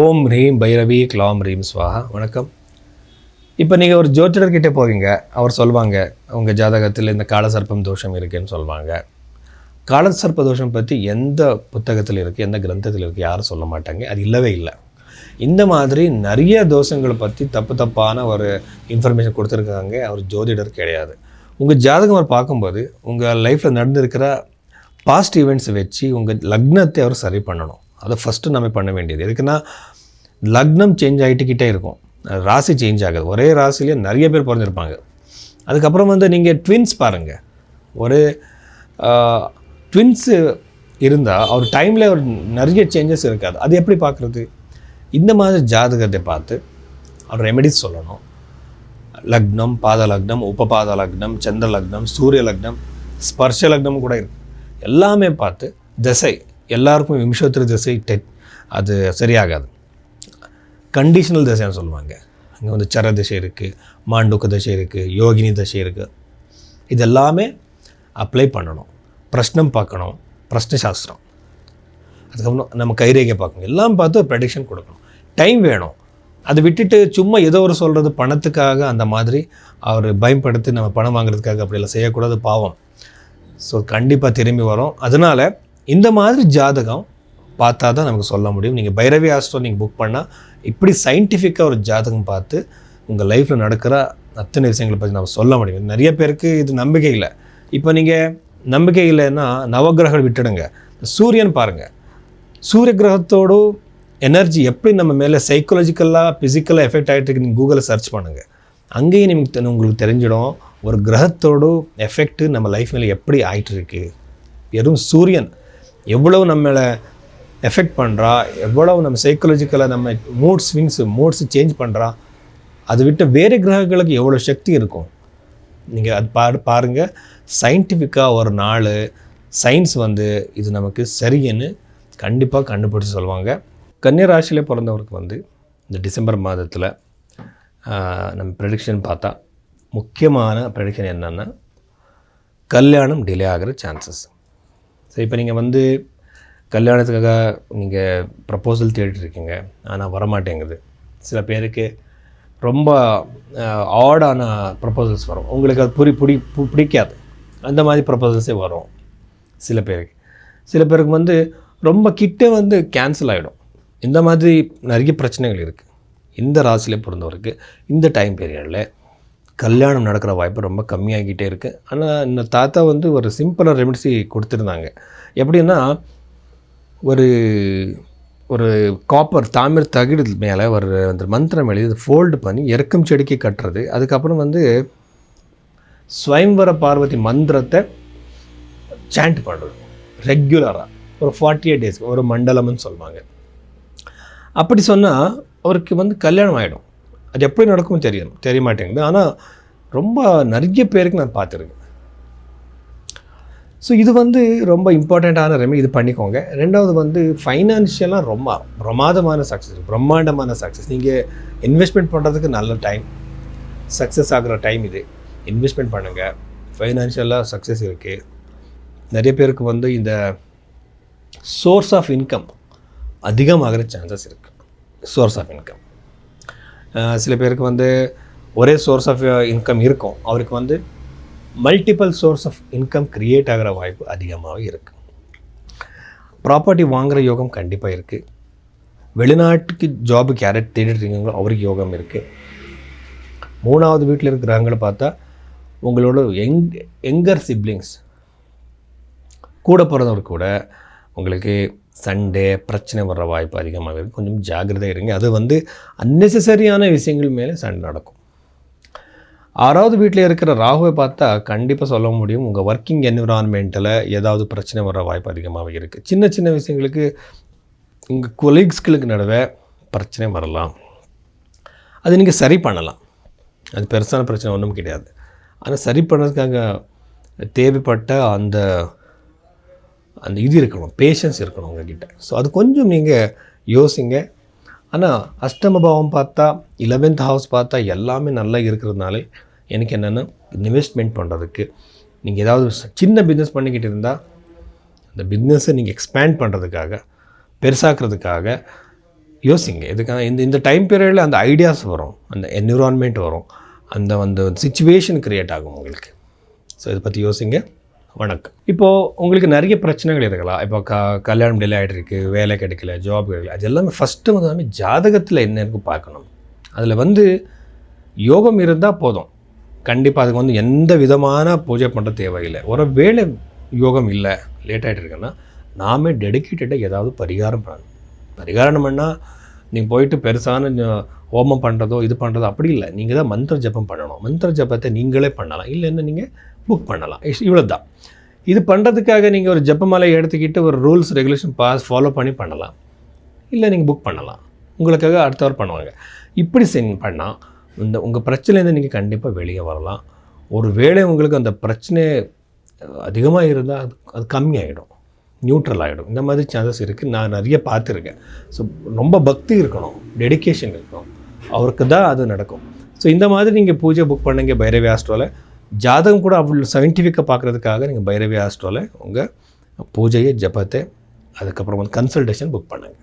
ஓம் ஹ்ரீம் பைரவி க்ளாம் ரீம் ஸ்வாஹா வணக்கம். இப்போ நீங்கள் ஒரு ஜோதிடர்கிட்ட போவீங்க அவர் சொல்லுவாங்க உங்கள் ஜாதகத்தில் இந்த காலசர்ப்பம் தோஷம் இருக்குன்னு சொல்லுவாங்க காலசர்ப்ப தோஷம் பற்றி எந்த புத்தகத்தில் இருக்குது எந்த கிரந்தத்தில் இருக்குது யாரும் சொல்ல மாட்டாங்க. அது இல்லவே இல்லை. இந்த மாதிரி நிறைய தோஷங்களை பற்றி தப்பு தப்பான ஒரு இன்ஃபர்மேஷன் கொடுத்துருக்காங்க அவர் ஜோதிடர் கிடையாது. உங்கள் ஜாதகம் அவர் பார்க்கும்போது உங்கள் லைஃப்பில் நடந்திருக்கிற பாஸ்ட் ஈவெண்ட்ஸை வச்சு உங்கள் லக்னத்தை அவர் சரி பண்ணணும். அதை ஃபஸ்ட்டு நம்ம பண்ண வேண்டியது. எதுக்குன்னா லக்னம் சேஞ்ச் ஆகிட்டுக்கிட்டே இருக்கும். ராசி சேஞ்ச் ஆகுது. ஒரே ராசிலேயே நிறைய பேர் பிறந்திருப்பாங்க. அதுக்கப்புறம் வந்து நீங்கள் ட்வின்ஸ் பாருங்கள் ஒரு ட்வின்ஸு இருந்தால் அவர் டைமில் ஒரு நிறைய சேஞ்சஸ் இருக்காது. அது எப்படி பார்க்குறது இந்த மாதிரி ஜாதகத்தை பார்த்து அவர் ரெமெடிஸ் சொல்லணும். லக்னம் பாத லக்னம் உபபாத லக்னம் சந்திர லக்னம் சூரிய லக்னம் ஸ்பர்ஷ லக்னம் கூட இருக்கு. எல்லாமே பார்த்து திசை எல்லாருக்கும் விம்சோத்திர திசை டெட். அது சரியாகாது. கண்டிஷனல் திசைன்னு சொல்லுவாங்க. அங்கே வந்து சர திசை இருக்குது மாண்டுக்க திசை இருக்குது யோகினி திசை இருக்குது இது எல்லாமே அப்ளை பண்ணணும். பிரஷ்னம் பார்க்கணும். பிரஷ்ன சாஸ்திரம் அதுக்கப்புறம் நம்ம கைரேகை பார்க்கணும். எல்லாம் பார்த்து ஒரு ப்ரெடிக்ஷன் கொடுக்கணும். டைம் வேணும். அதை விட்டுட்டு சும்மா ஏதோ ஒரு சொல்கிறது பணத்துக்காக அந்த மாதிரி அவர் பயன்படுத்தி நம்ம பணம் வாங்குறதுக்காக அப்படியெல்லாம் செய்யக்கூடாது பாவம். ஸோ கண்டிப்பாக திரும்பி வரும். அதனால் இந்த மாதிரி ஜாதகம் பார்த்தா தான் நமக்கு சொல்ல முடியும். நீங்கள் பைரவி ஆஸ்ட்ரோ நீங்கள் புக் பண்ணால் இப்படி சயின்டிஃபிக்காக ஒரு ஜாதகம் பார்த்து உங்கள் லைஃப்பில் நடக்கிற அத்தனை விஷயங்களை பற்றி நம்ம சொல்ல முடியும். நிறைய பேருக்கு இது நம்பிக்கை இல்லை. இப்போ நீங்கள் நம்பிக்கை இல்லைன்னா நவகிரகம் விட்டுடுங்க. சூரியன் பாருங்கள் சூரிய கிரகத்தோடு எனர்ஜி எப்படி நம்ம மேலே சைக்காலஜிக்கலாக ஃபிசிக்கலாக எஃபெக்ட் ஆகிட்டு இருக்கு நீங்கள் கூகுளில் சர்ச் பண்ணுங்கள் அங்கேயும் நீங்கள் உங்களுக்கு தெரிஞ்சிடும் ஒரு கிரகத்தோட எஃபெக்ட்டு நம்ம லைஃப் மேலே எப்படி ஆயிட்டு இருக்கு. வெறும் சூரியன் எவ்வளவு நம்மளை எஃபெக்ட் பண்ணுறா எவ்வளவு நம்ம சைக்காலஜிக்கலாக நம்ம மூட் ஸ்விங்ஸ் மூட்ஸ் சேஞ்ச் பண்ணுறா அதை விட்டு வேறு கிரகங்களுக்கு எவ்வளோ சக்தி இருக்கும்? நீங்கள் அது பாரு பாருங்கள் சயின்டிஃபிக்காக ஒரு நாள் சயின்ஸ் வந்து இது நமக்கு சரின்னு கண்டிப்பாக கண்டுபிடிச்சு சொல்லுவாங்க. கன்னியா ராசியில் பிறந்தவருக்கு வந்து இந்த டிசம்பர் மாதத்தில் நம்ம ப்ரெடிக்ஷன் பார்த்தா முக்கியமான ப்ரெடிக்ஷன் என்னென்னா கல்யாணம் டிலே ஆகிற சான்சஸ் ஸோ இப்போ நீங்கள் வந்து கல்யாணத்துக்காக நீங்கள் ப்ரப்போசல் தேடிட்டுருக்கீங்க. ஆனால் வரமாட்டேங்குது. சில பேருக்கு ரொம்ப ஆடான ப்ரப்போசல்ஸ் வரும். உங்களுக்கு அது புரி பிடி பு- பிடிக்காது. அந்த மாதிரி ப்ரப்போசல்ஸே வரும். சில பேருக்கு. சில பேருக்கு வந்து ரொம்ப கிட்டே வந்து கேன்சல் ஆகிடும் இந்த மாதிரி நிறைய பிரச்சனைகள் இருக்குது இந்த ராசியில் பிறந்தவருக்கு இந்த டைம் பீரியடில் கல்யாணம் நடக்கிற வாய்ப்பு ரொம்ப கம்மியாகிட்டே இருக்குது ஆனால் இந்த தாத்தா வந்து ஒரு சிம்பிளாக ரெமிடிசி கொடுத்துருந்தாங்க. எப்படின்னா ஒரு ஒரு காப்பர் தாமிர தகிடு மேலே ஒரு அந்த மந்திரம் எழுதி ஃபோல்டு பண்ணி இறக்கும் செடிக்கு கட்டுறது. அதுக்கப்புறம் வந்து ஸ்வயம்வர பார்வதி மந்திரத்தை சாண்ட் பண்ணுறது ரெகுலராக ஒரு ஃபார்ட்டி எயிட் டேஸ்க்கு ஒரு மண்டலம்னு சொல்லுவாங்க. அப்படி சொன்னால் அவருக்கு வந்து கல்யாணம் ஆகிடும் அது எப்படி நடக்கும் தெரியும் தெரிய மாட்டேங்குது ஆனால் ரொம்ப நிறைய பேருக்கு நான் பார்த்துருக்கேன். ஸோ இது வந்து ரொம்ப இம்பார்ட்டண்ட்டான ரெமெடி இது பண்ணிக்கோங்க. ரெண்டாவது வந்து ஃபைனான்ஷியலாக ரொம்ப பிரமாதமான சக்ஸஸ் பிரம்மாண்டமான சக்ஸஸ் நீங்கள் இன்வெஸ்ட்மெண்ட் பண்ணுறதுக்கு நல்ல டைம் சக்ஸஸ் ஆகிற டைம் இது. இன்வெஸ்ட்மெண்ட் பண்ணுங்கள் ஃபைனான்ஷியலாக சக்ஸஸ் இருக்குது நிறைய பேருக்கு வந்து இந்த சோர்ஸ் ஆஃப் இன்கம் அதிகமாகிற சான்சஸ் இருக்குது சோர்ஸ் ஆஃப் இன்கம் சில பேருக்கு வந்து ஒரே சோர்ஸ் ஆஃப் இன்கம் இருக்கும். அவருக்கு வந்து multiple source of income create ஆகிற வாய்ப்பு அதிகமாகவே இருக்குது ப்ராப்பர்ட்டி வாங்குகிற யோகம் கண்டிப்பாக இருக்குது வெளிநாட்டுக்கு ஜாபுக்கு யாரை தேடிட்டு இருக்கீங்களோ அவருக்கு யோகம் இருக்குது மூணாவது வீட்டில் இருக்கிறாங்கள பார்த்தா உங்களோட எங் எங்கர் சிப்ளிங்ஸ் கூட பிறந்தவர் கூட உங்களுக்கு சண்டே பிரச்சனை வர்ற வாய்ப்பு அதிகமாக இருக்குது கொஞ்சம் ஜாக்கிரதை இருங்க. அது வந்து அன்னெசரியான விஷயங்கள் மேலே சண்டை நடக்கும். ஆறாவது வீட்டில் இருக்கிற ராகுவை பார்த்தா கண்டிப்பாக சொல்ல முடியும். உங்கள் ஒர்க்கிங் என்விரான்மெண்ட்டில் ஏதாவது பிரச்சனை வர வாய்ப்பு அதிகமாக இருக்குது சின்ன சின்ன விஷயங்களுக்கு உங்கள் கொலீக்ஸ்களுக்கு நடுவே பிரச்சனை வரலாம். அது நீங்கள் சரி பண்ணலாம். அது பெருசான பிரச்சனை ஒன்றும் கிடையாது. ஆனால் சரி பண்ணுறதுக்காக தேவைப்பட்ட அந்த அந்த இது இருக்கணும் பேஷன்ஸ் இருக்கணும் உங்ககிட்ட. ஸோ அது கொஞ்சம் நீங்கள் யோசிங்க. ஆனால் அஷ்டமபாவம் பார்த்தா இலவென்த் ஹவுஸ் பார்த்தா எல்லாமே நல்லா இருக்கிறதுனால எனக்கு என்னென்னா இன்வெஸ்ட்மெண்ட் பண்ணுறதுக்கு நீங்கள் ஏதாவது சின்ன பிஸ்னஸ் பண்ணிக்கிட்டு இருந்தால் அந்த பிஸ்னஸை நீங்கள் எக்ஸ்பேண்ட் பண்ணுறதுக்காக பெருசாக்குறதுக்காக யோசிங்க. இதுக்காக இந்த இந்த டைம் பீரியடில் அந்த ஐடியாஸ் வரும் அந்த என்விரான்மெண்ட் வரும் அந்த வந்து சுச்சுவேஷன் க்ரியேட் ஆகும் உங்களுக்கு. ஸோ இதை பற்றி யோசிங்க. வணக்கம். இப்போது உங்களுக்கு நிறைய பிரச்சனைகள் இருக்கலாம். இப்போ க கல்யாணம் டிலே ஆகிட்டு இருக்குது வேலை கிடைக்கல ஜாப் கிடைக்கல அது எல்லாமே ஃபஸ்ட்டு வந்து எல்லாமே ஜாதகத்தில் என்ன இருக்கு பார்க்கணும். அதில் வந்து யோகம் இருந்தால் போதும். கண்டிப்பாக அதுக்கு வந்து எந்த விதமான பூஜை பண்ணுற தேவையில்லை. ஒரு வேலை யோகம் இல்லை லேட் ஆகிட்டு இருக்குன்னா நாமே டெடிக்கேட்டடாக ஏதாவது பரிகாரம் பண்ணணும். பரிகாரம் பண்ணால் நீங்கள் போயிட்டு பெருசான ஹோமம் பண்ணுறதோ இது பண்ணுறதோ அப்படி இல்லை. நீங்கள் தான் மந்திர ஜபம் பண்ணணும். மந்திர ஜபத்தை நீங்களே பண்ணலாம். இல்லைன்னா நீங்கள் புக் பண்ணலாம். இவ்வளோ தான் இது பண்ணுறதுக்காக நீங்கள் ஒரு ஜப்பமாலை எடுத்துக்கிட்டு ஒரு ரூல்ஸ் ரெகுலேஷன் பாஸ் ஃபாலோ பண்ணி பண்ணலாம். இல்லை நீங்கள் புக் பண்ணலாம். உங்களுக்காக அடுத்தவர் பண்ணுவாங்க. இப்படி சென் பண்ணால் இந்த உங்கள் பிரச்சனையிலேருந்து நீங்கள் கண்டிப்பாக வெளியே வரலாம். ஒரு வேளை உங்களுக்கு அந்த பிரச்சனை அதிகமாக இருந்தால் அது அது கம்மியாகிடும் நியூட்ரல் ஆகிடும் இந்த மாதிரி சான்சஸ் இருக்குது நான் நிறைய பார்த்துருக்கேன். ஸோ ரொம்ப பக்தி இருக்கணும். டெடிகேஷன் இருக்கணும். அவருக்கு தான் அது நடக்கும். ஸோ இந்த மாதிரி நீங்கள் பூஜை புக் பண்ணுங்க பைரவி ஆஸ்ட்ரோவில் ஜாதகம் கூட அவ்வளோ சயின்டிஃபிக்காக பார்க்குறதுக்காக நீங்கள் பைரவி ஆஸ்ட்ரோவில் உங்கள் பூஜையை ஜபத்தை அதுக்கப்புறம் வந்து கன்சல்டேஷன் புக் பண்ணுங்கள்